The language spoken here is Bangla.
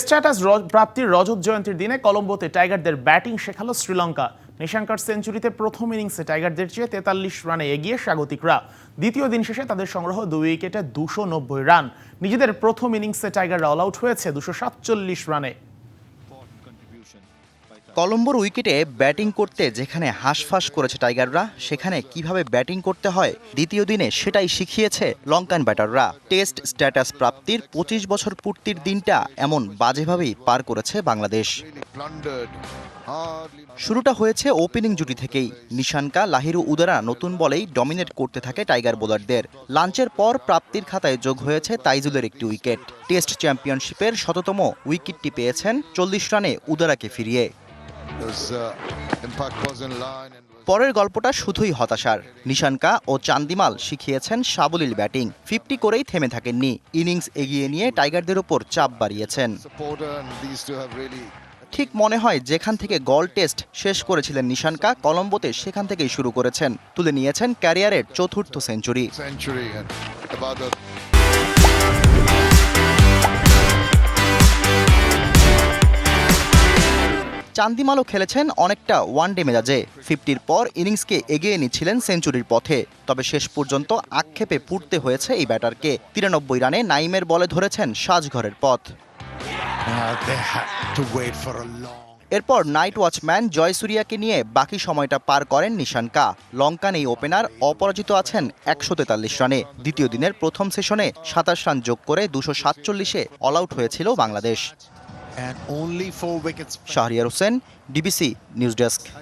স্ট্যাটাস প্রাপ্তির রজত জয়ন্তীর দিনে কলম্বোতে টাইগারদের ব্যাটিং শেখালো শ্রীলঙ্কা। নিশাঙ্কার সেঞ্চুরিতে প্রথম ইনিংসে টাইগারদের চেয়ে তেতাল্লিশ রানে এগিয়ে স্বাগতিকরা। দ্বিতীয় দিন শেষে তাদের সংগ্রহ দুই উইকেটে দুশো নব্বই রান। নিজেদের প্রথম ইনিংসে টাইগাররা অল আউট হয়েছে দুশো সাতচল্লিশ রানে। কলম্বোর উইকেটে ব্যাটিং করতে যেখানে হাঁসফাঁস করেছে টাইগাররা, সেখানে কীভাবে ব্যাটিং করতে হয়, দ্বিতীয় দিনে সেটাই শিখিয়েছে লঙ্কান ব্যাটাররা। টেস্ট স্ট্যাটাস প্রাপ্তির পঁচিশ বছর পূর্তির দিনটা এমন বাজেভাবেই পার করেছে বাংলাদেশ। শুরুটা হয়েছে ওপেনিং জুটি থেকেই। নিশানকা, লাহিরু উদারা নতুন বলেই ডমিনেট করতে থাকে টাইগার বোলারদের। লাঞ্চের পর প্রাপ্তির খাতায় যোগ হয়েছে তাইজুলের একটি উইকেট। টেস্ট চ্যাম্পিয়নশিপের শততম উইকেটটি পেয়েছেন চল্লিশ রানে উদারাকে ফিরিয়ে। পরের গল্পটা শুধুই হতাশার। নিশানকা ও চান্দিমাল শিখিয়েছেন সাবলীল ব্যাটিং। ফিফটি করেই থেমে থাকেননি। ইনিংস এগিয়ে নিয়ে টাইগারদের ওপর চাপ বাড়িয়েছেন। ঠিক মনে হয় যেখান থেকে গল টেস্ট শেষ করেছিলেন নিশানকা কলম্বোতে সেখান থেকেই শুরু করেছেন। তুলে নিয়েছেন ক্যারিয়ারের চতুর্থ সেঞ্চুরি। চান্দিমালও খেলেছেন অনেকটা ওয়ানডে মেজাজে। ফিফটির পর ইনিংসকে এগিয়ে নিচ্ছিলেন সেঞ্চুরির পথে। তবে শেষ পর্যন্ত আক্ষেপে পুড়তে হয়েছে এই ব্যাটারকে। তিরানব্বই রানে নাইমের বলে ধরেছেন সাজঘরের পথ। Uh. এরপর নাইট ওয়াচম্যান জয়সুরিয়াকে নিয়ে বাকি সময়টা পার করেন নিশানকা লঙ্কান এই ওপেনার অপরাজিত আছেন একশো তেতাল্লিশ রানে। দ্বিতীয় দিনের প্রথম সেশনে সাতাশ রান যোগ করে দুশো সাতচল্লিশে অল আউট হয়েছিল Bangladesh. and only four wickets. Shahriyar Hussain, DBC News Desk.